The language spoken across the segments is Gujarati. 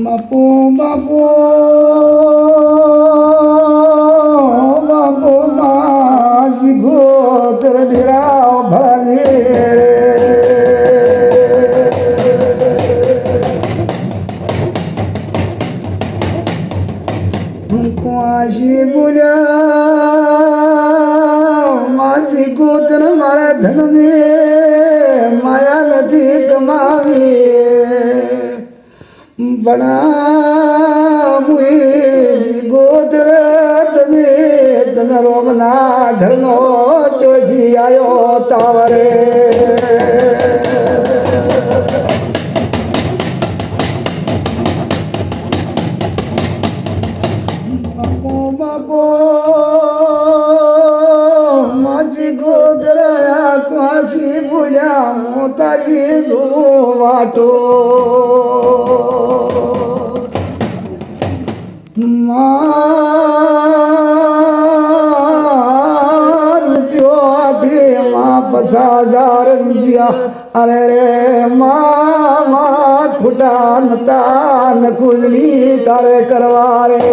બાપુ બાપુ બાપુ માસી ગોત્ર ડેરાવ ભલે રે કુંવાસી બોલ્યા માસી ગોત્ર મારા ધનને માયા નથી કમાવી ભણાવી ગોત્ર તને રોમના ઘરનો ચોથી આવ્યો તાવરે. તારી જો વાટો. मां पसार जी अरे रे मा मारा खुटा नता न ख़ुदि तारे करवारे।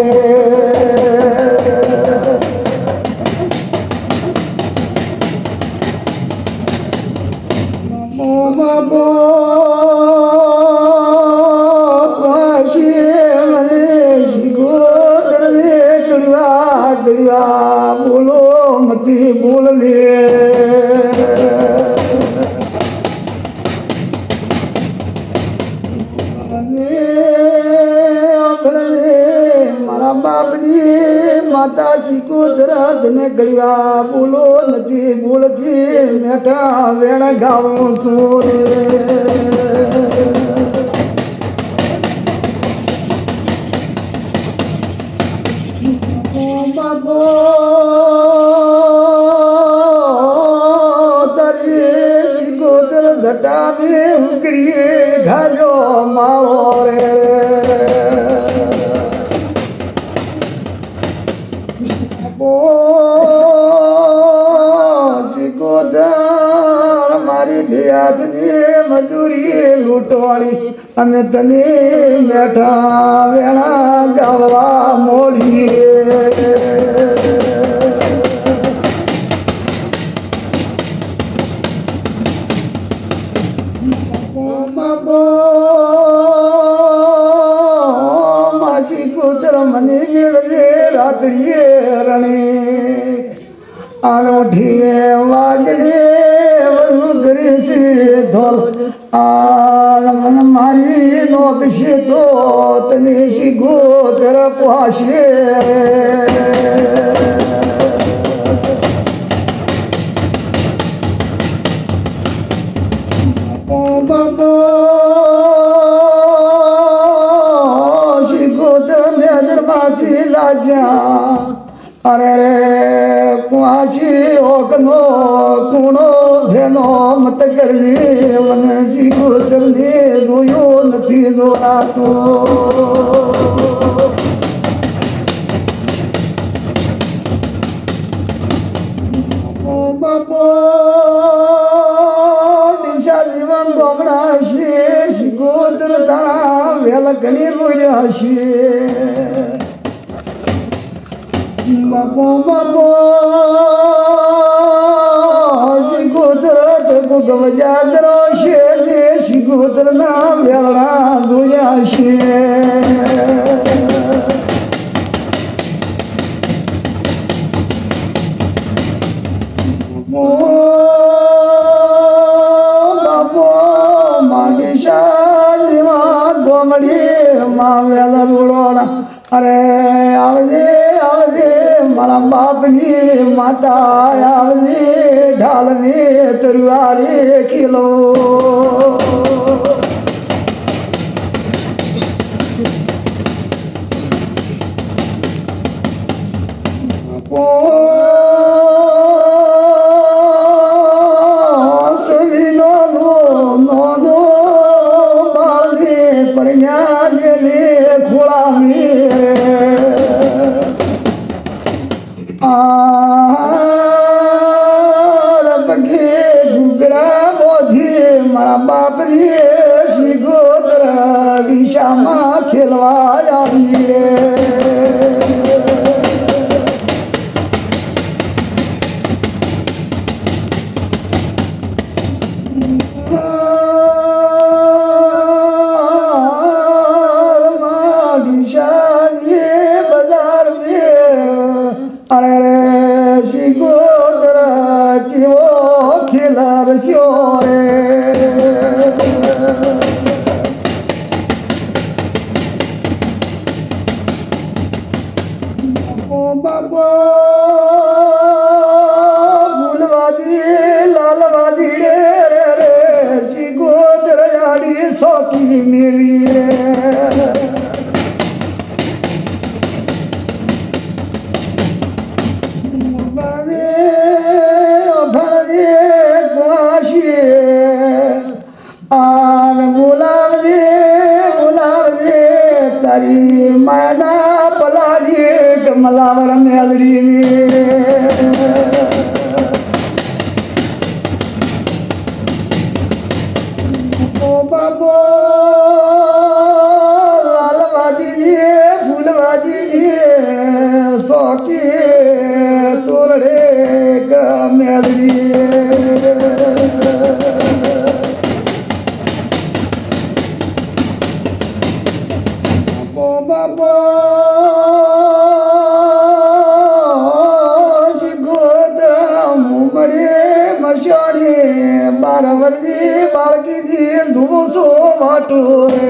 બોલ કુદરત તને કડવા બોલો નથી બોલતી મેઠા વેણ ગાવું છું મજૂરી લૂંટવાણી અને તને બેઠા વેણા ગાવા મોડીએ. મને મેળવે રાતડીએ રણે. કરે છે ધોલ. આ મારી નોકશે તો તને શીખો તર પાશે લાગ્યા. અરે રે કુવાચી ઓકનો કુણો ભેનો મત કરવી મને શીખોતરને જોયો નથી જોરાતો બાપો બાપો દિશા જીવન ગોમડા છે શીખોતર તારા વેલ ઘણી રોયા છે. બાપો બાપો ગુગમ જાગરો છે તે શીખોતર ના વેલડા ધોયા છે. બાપો, માંડી શાલીમાં ગોમડી માં વેલા રૂડોણા અરે આવજે આવજે મારા બાપની માતા આવજે ઢાલને તરુવારે ખીલો. 什么 só que me liera. amor. મશાડી મારા વરદી બાળકીજી જુઓ છો વાટો રે.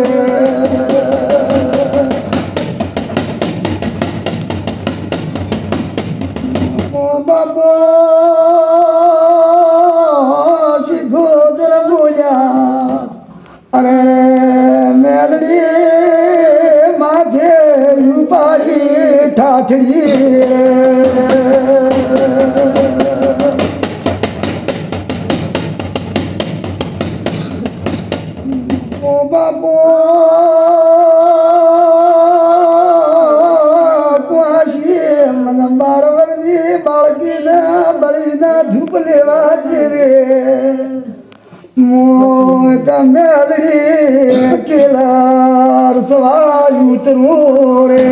બાબો ઓ બાબો કુવાસી મને બાર વરની બાળકીના બળીના ધૂપ લેવા દે રે મોય કમેદડી કેલાર સવાય ઉતરું રે